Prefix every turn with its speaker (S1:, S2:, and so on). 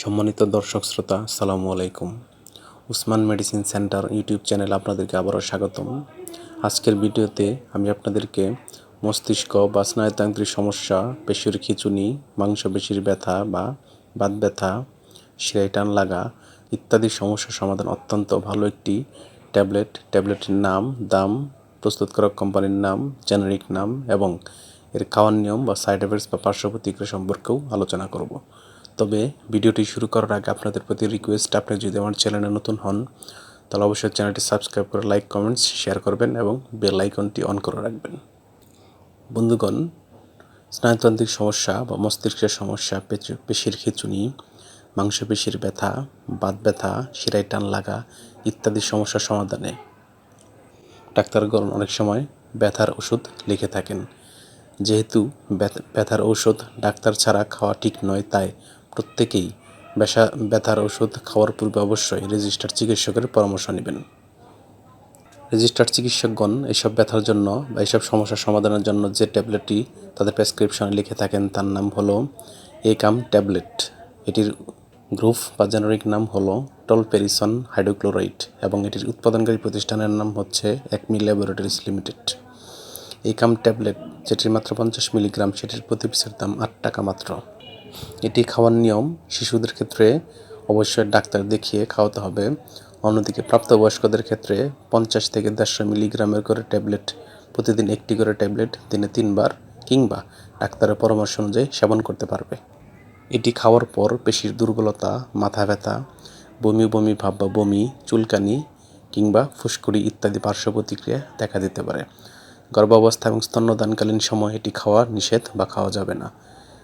S1: সম্মানিত দর্শক শ্রোতা সালামু আলাইকুম। উসমান মেডিসিন সেন্টার ইউটিউব চ্যানেলে আপনাদেরকে আবারও স্বাগতম। আজকের ভিডিওতে আমি আপনাদেরকে মস্তিষ্ক বা স্নায়ুতান্ত্রিক সমস্যা, পেশির খিচুনি, মাংসপেশির ব্যথা বা বাত ব্যথা, শিরায় টান লাগা ইত্যাদি সমস্যার সমাধান অত্যন্ত ভালো একটি ট্যাবলেট। ট্যাবলেটের নাম, দাম, প্রস্তুতকারক কোম্পানির নাম, জেনারিক নাম এবং এর খাওয়ার নিয়ম বা সাইড এফেক্টস বা পার্শ্ব প্রতিক্রিয়া সম্পর্কেও আলোচনা করব। তবে ভিডিওটি শুরু করার আগে আপনাদের প্রতি রিকোয়েস্ট আপনি যদি আমার চ্যানেলে নতুন হন, তাহলে অবশ্যই চ্যানেলটি সাবস্ক্রাইব করে লাইক কমেন্টস শেয়ার করবেন এবং বেল আইকনটি অন করে রাখবেন। বন্ধুগণ, স্নায়ুতান্ত্রিক সমস্যা বা মস্তিষ্কের সমস্যা পেশির খিঁচুনি, মাংসপেশির ব্যথা, বাত ব্যথা, শিরায় টান লাগা ইত্যাদি সমস্যার সমাধানে ডাক্তারগণ অনেক সময় ব্যথার ওষুধ লিখে থাকেন। যেহেতু ব্যথার ঔষধ ডাক্তার ছাড়া খাওয়া ঠিক নয়, তাই প্রত্যেকেই ব্যথা, ব্যথার ওষুধ খাওয়ার পূর্বে অবশ্যই রেজিস্টার চিকিৎসকের পরামর্শ নেবেন। রেজিস্টার্ড চিকিৎসকগণ এইসব ব্যথার জন্য বা এইসব সমস্যার সমাধানের জন্য যে ট্যাবলেটটি তাদের প্রেসক্রিপশনে লিখে থাকেন তার নাম হলো একাম ট্যাবলেট। এটির গ্রুপ বা জেনারিক নাম হলো টলপেরিসন হাইড্রোক্লোরাইড এবং এটির উৎপাদনকারী প্রতিষ্ঠানের নাম হচ্ছে Acme laboratories limited. Ekam tablet, যেটির মাত্র পঞ্চাশ মিলিগ্রাম, সেটির প্রতি পিসের দাম আট টাকা মাত্র। এটি খাওয়ার নিয়ম। শিশুদের ক্ষেত্রে অবশ্যই ডাক্তার দেখিয়ে খাওয়াতে হবে। অন্যদিকে প্রাপ্তবয়স্কদের ক্ষেত্রে পঞ্চাশ থেকে দেড়শো মিলিগ্রামের করে ট্যাবলেট, প্রতিদিন একটি করে ট্যাবলেট, দিনে তিনবার কিংবা ডাক্তারের পরামর্শ অনুযায়ী সেবন করতে পারবে। এটি খাওয়ার পর পেশির দুর্বলতা, মাথা ব্যথা, বমি বমি ভাব বা বমি, চুলকানি কিংবা ফুসকুড়ি ইত্যাদি পার্শ্ব প্রতিক্রিয়া দেখা দিতে পারে। গর্ভাবস্থা এবং স্তন্যদানকালীন সময় এটি খাওয়া নিষেধ বা খাওয়া যাবে না।